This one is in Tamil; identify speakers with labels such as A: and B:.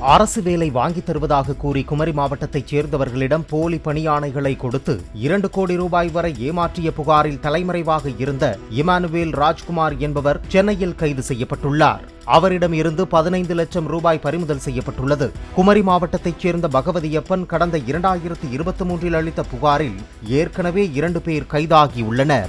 A: அரசு வேலை வாங்கித் தருவதாக கூறி குமரி மாவட்டத்தைச் சேர்ந்தவர்களிடம் போலி பணியாணைகளை கொடுத்து இரண்டு கோடி ரூபாய் வரை ஏமாற்றிய புகாரில் தலைமறைவாக இருந்த இமானுவேல் ராஜ்குமார் என்பவர் சென்னையில் கைது செய்யப்பட்டுள்ளார். அவரிடம் இருந்து பதினைந்து லட்சம் ரூபாய் பறிமுதல் செய்யப்பட்டுள்ளது. குமரி மாவட்டத்தைச் சேர்ந்த பகவதியப்பன் கடந்த இரண்டாயிரத்தி இருபத்தி மூன்றில் அளித்த புகாரில் ஏற்கனவே இரண்டு பேர் கைதாகியுள்ளனர்